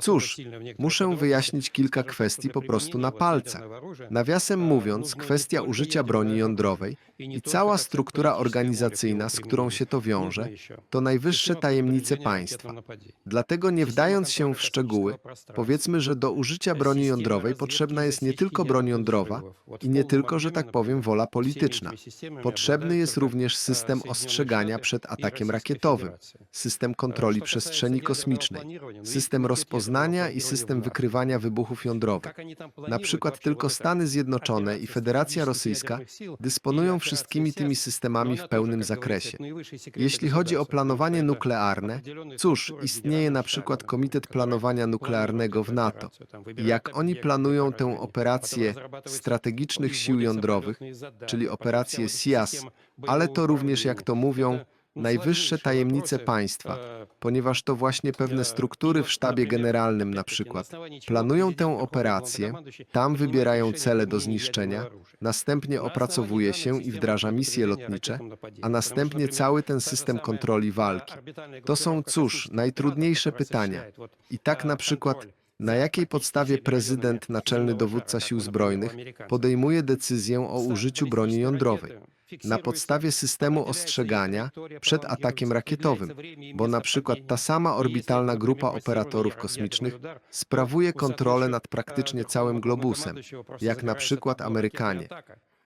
Cóż, muszę wyjaśnić kilka kwestii po prostu na palcach. Nawiasem mówiąc, kwestia użycia broni jądrowej i cała struktura organizacyjna, z którą się to wiąże, to najwyższe tajemnice państwa. Dlatego nie wdając się w szczegóły, powiedzmy, że do użycia broni jądrowej potrzebna jest nie tylko broń jądrowa i nie tylko, że tak powiem, wola polityczna. Potrzebny jest również system ostrzegania przed atakiem rakietowym, system kontroli przestrzeni kosmicznej, system rozpoznania i system wykrywania wybuchów jądrowych. Na przykład tylko Stany Zjednoczone i Federacja Rosyjska dysponują wszystkimi tymi systemami w pełnym zakresie. Jeśli chodzi o planowanie nuklearne, cóż, istnieje na przykład Komitet Planowania Nuklearnego w NATO. Jak oni planują tę operację strategicznych sił jądrowych, czyli operację SIAS, ale to również, jak to mówią, najwyższe tajemnice państwa, ponieważ to właśnie pewne struktury w sztabie generalnym na przykład planują tę operację, tam wybierają cele do zniszczenia, następnie opracowuje się i wdraża misje lotnicze, a następnie cały ten system kontroli walki. To są, cóż, najtrudniejsze pytania. I tak na przykład, na jakiej podstawie prezydent, naczelny dowódca sił zbrojnych, podejmuje decyzję o użyciu broni jądrowej? Na podstawie systemu ostrzegania przed atakiem rakietowym, bo na przykład ta sama orbitalna grupa operatorów kosmicznych sprawuje kontrolę nad praktycznie całym globusem, jak na przykład Amerykanie.